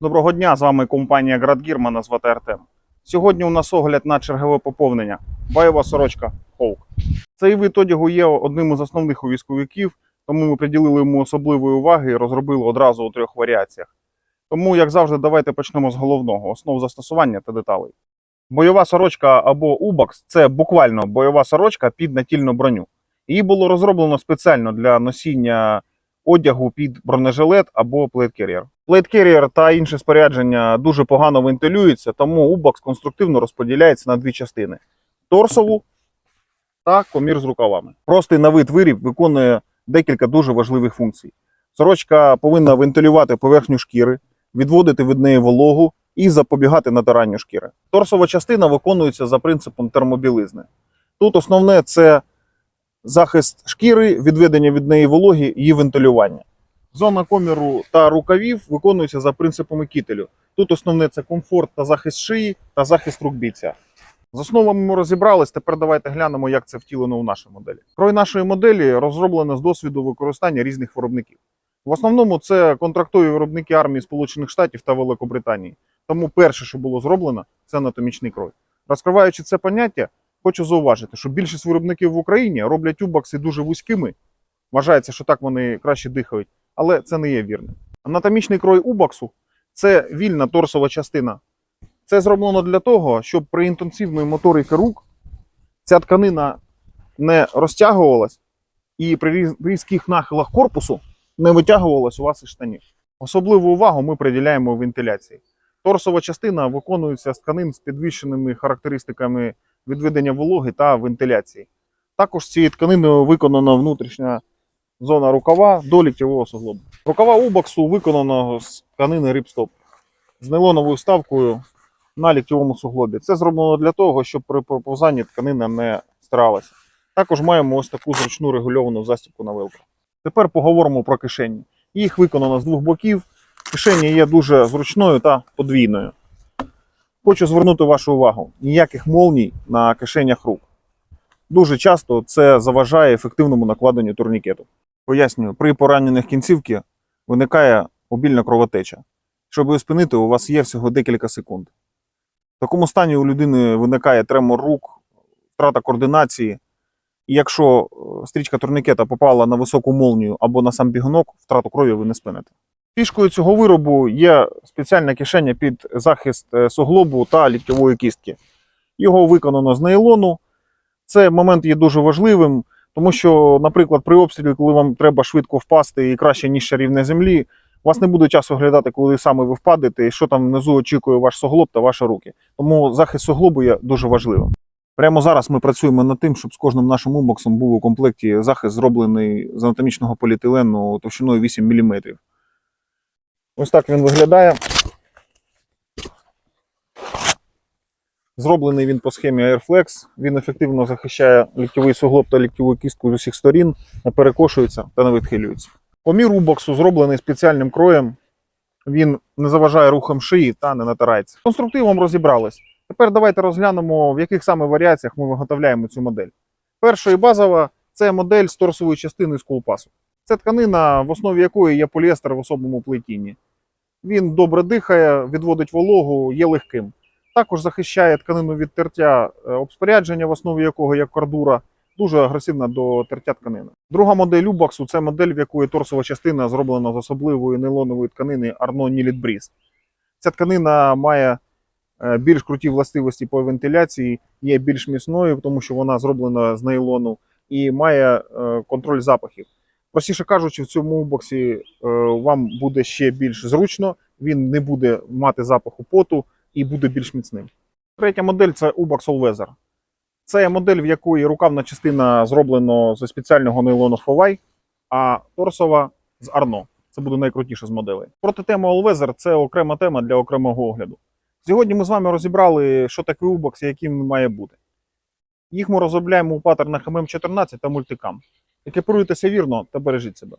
Доброго дня, з вами компанія Градгір, мене звати Артем. Сьогодні у нас огляд на чергове поповнення. Бойова сорочка Хоук. Цей вид одягу є одним із основних у військовиків, тому ми приділили йому особливої уваги і розробили одразу у трьох варіаціях. Тому, як завжди, давайте почнемо з головного основ застосування та деталей. Бойова сорочка або Убакс це буквально бойова сорочка під натільну броню. Її було розроблено спеціально для носіння одягу під бронежилет або плейткер'єр. Плейткер'єр та інше спорядження дуже погано вентилюються, тому Убакс конструктивно розподіляється на дві частини: торсову та комір з рукавами. Простий на вид виріб виконує декілька дуже важливих функцій. Сорочка повинна вентилювати поверхню шкіри, відводити від неї вологу і запобігати натиранню шкіри. Торсова частина виконується за принципом термобілизни. Тут основне це захист шкіри, відведення від неї вологи і вентилювання. Зона коміру та рукавів виконується за принципами кітелю. Тут основне це комфорт та захист шиї та захист рук бійця. З основами ми розібрались. Тепер давайте глянемо, як це втілено у нашій моделі. Крой нашої моделі розроблено з досвіду використання різних виробників. В основному це контрактові виробники армії Сполучених Штатів та Великобританії. Тому перше, що було зроблено, це анатомічний крой. Розкриваючи це поняття, хочу зауважити, що більшість виробників в Україні роблять убакси дуже вузькими. Вважається, що так вони краще дихають, але це не є вірним. Анатомічний крой убаксу це вільна торсова частина. Це зроблено для того, щоб при інтенсивної моториці рук ця тканина не розтягувалась і при різких нахилах корпусу не витягувалась у вас із штанів. Особливу увагу ми приділяємо вентиляції. Торсова частина виконується з тканин з підвищеними характеристиками відведення вологи та вентиляції. Також з цієї тканини виконана внутрішня зона рукава до ліктєвого суглобу. Рукава убаксу виконано з тканини рипстоп з нейлоновою вставкою на ліктєвому суглобі. Це зроблено для того, щоб при проповзанні тканина не стиралася. Також маємо ось таку зручну регульовану застібку на вилку. Тепер поговоримо про кишені. Їх виконано з двох боків. Кишені є дуже зручною та подвійною. Хочу звернути вашу увагу: ніяких молній на кишенях рук. Дуже часто це заважає ефективному накладенню турнікету. Пояснюю, при поранених кінцівки виникає обільна кровотеча. Щоб її спинити, у вас є всього декілька секунд. В такому стані у людини виникає тремор рук, втрата координації. І якщо е, стрічка турнікета попала на високу молнію або на сам бігунок, втрату крові ви не спините. Фішкою цього виробу є спеціальна кишеня під захист е, суглобу та ліктьової кістки. Його виконано з нейлону. Цей момент є дуже важливим, тому що, наприклад, при обстрілі, коли вам треба швидко впасти і краще, ніж рівне землі, у вас не буде часу глядати, коли саме ви впадете, і що там внизу очікує ваш суглоб та ваші руки. Тому захист суглобу є дуже важливим. Прямо зараз ми працюємо над тим, щоб з кожним нашим убоксом був у комплекті захист, зроблений з анатомічного поліетилену товщиною 8 мм. Ось так він виглядає. Зроблений він по схемі Airflex. Він ефективно захищає ліктьовий суглоб та ліктьову кістку з усіх сторін, не перекошується та не відхилюється. Помір убоксу зроблений спеціальним кроєм. Він не заважає рухам шиї та не натирається. Конструктивом розібрались. Тепер давайте розглянемо, в яких саме варіаціях ми виготовляємо цю модель. Перша і базова це модель з торсової частини з кулпасу. Це тканина, в основі якої є поліестер в особному плетінні. Він добре дихає, відводить вологу, є легким. Також захищає тканину від тертя е, обспорядження, в основі якого є кордура, дуже агресивна до тертя тканини. Друга модель Убаксу це модель, в якої торсова частина зроблена з особливої нейлонової тканини Arno Nilit Breeze. Ця тканина має е, більш круті властивості по вентиляції, є більш міцною, тому що вона зроблена з нейлону і має е, контроль запахів. Простіше кажучи, в цьому боксі вам буде ще більш зручно, він не буде мати запаху поту і буде більш міцним. Третя модель це Ubax All Weather. Це модель, в якої рукавна частина зроблена зі спеціального нейлону Huawei, а торсова з Arno. Це буде найкрутіше з моделей. Проти теми All Weather це окрема тема для окремого огляду. Сьогодні ми з вами розібрали, що таке Ubax і яким він має бути. Їх ми розробляємо у паттернах MM14 та Multicam. Екіпіруйтеся вірно та бережіть себе.